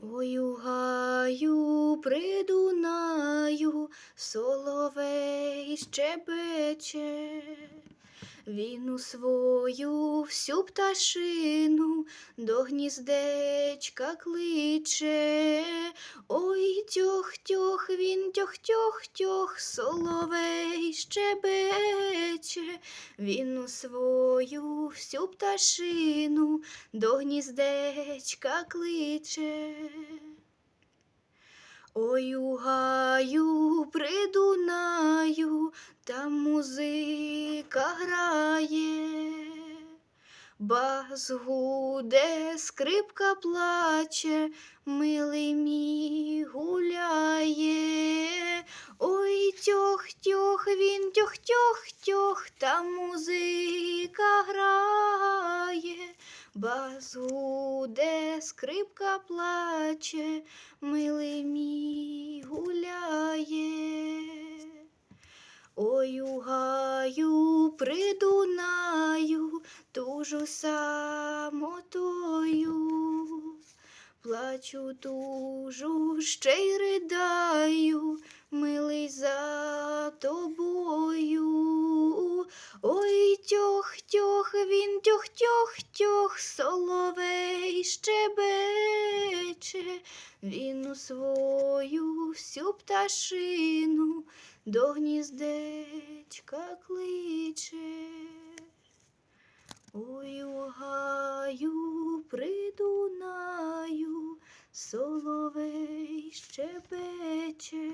Ой, у гаю при Дунаю соловей щебече, він у свою всю пташину до гніздечка кличе. Він тьох-тьох-тьох, соловей щебече, він у свою всю пташину до гніздечка кличе. Ой, у гаю при Дунаю, там музика грає, бас гуде, скрипка плаче, милий мій гуляє. Він тьох-тьох-тьох, там музика грає, бас гуде, скрипка плаче, милий мій гуляє. Ой, у гаю при Дунаю, тужу самотою, плачу тужу, ще й ридаю, він тьох-тьох-тьох, соловей щебече, він у свою всю пташину до гніздечка кличе. Ой, у гаю при Дунаю, соловей щебече.